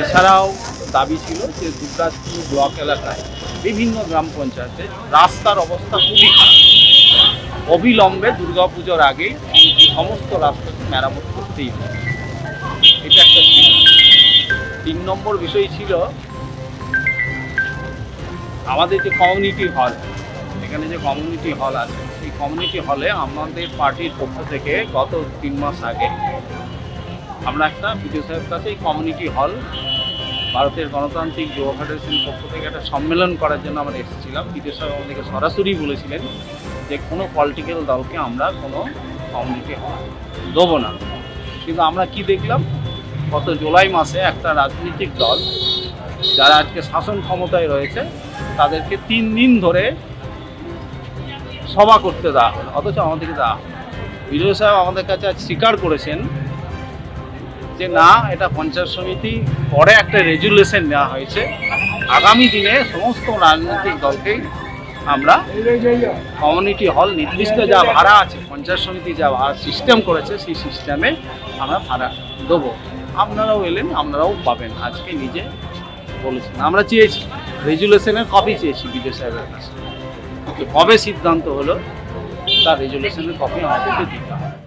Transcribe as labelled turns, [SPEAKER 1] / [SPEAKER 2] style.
[SPEAKER 1] এছাড়াও দাবি ছিল যে দুবরাজপুর ব্লক এলাকায় বিভিন্ন গ্রাম পঞ্চায়েতে রাস্তার অবস্থা খুবই খারাপ। অবিলম্বে দুর্গাপুজোর আগে সমস্ত রাস্তাকে মেরামত করতেই হবে। এটা একটা ছিল তিন নম্বর বিষয় ছিল, আমাদের যে কমিউনিটি হল এখানে যে কমিউনিটি হল আছে, সেই কমিউনিটি হলে আমাদের পার্টির পক্ষ থেকে গত তিন মাস আগে আমরা একটা বিডিও সাহেবের কাছে কমিউনিটি হল ভারতের গণতান্ত্রিক যুব ফেডারেশনের পক্ষ থেকে একটা সম্মেলন করার জন্য আমরা এসেছিলাম। বিডিও সাহেব আমাদেরকে সরাসরি বলেছিলেন যে কোনো পলিটিক্যাল দলকে আমরা কোনো কমিউনিটি হল দেবো না। কিন্তু আমরা কি দেখলাম? গত জুলাই মাসে একটা রাজনৈতিক দল যারা আজকে শাসন ক্ষমতায় রয়েছে, তাদেরকে তিন দিন ধরে সভা করতে দেওয়া হলো, অথচ আমাদেরকে দেওয়া হলো বিজয় সাহেব আমাদের কাছে আজ স্বীকার করেছেন যে না, এটা পঞ্চায়েত সমিতি পরে একটা রেজুলেশন নেওয়া হয়েছে। আগামী দিনে সমস্ত রাজনৈতিক দলকেই আমরা কমিউনিটি হল নির্দিষ্ট যা ভাড়া আছে, পঞ্চায়েত সমিতি যা ভাড়া সিস্টেম করেছে, সেই সিস্টেমে আমরা ভাড়া দেবো। আপনারাও এলেন, আপনারাও পাবেন। আজকে নিজে বলেছেন। আমরা চেয়েছি রেজুলেশনের কপি চেয়েছি বিজয় সাহেবের কাছে কবে সিদ্ধান্ত হলো, তার রেজুলেশনের কপি আমাদেরকে দিতে হবে।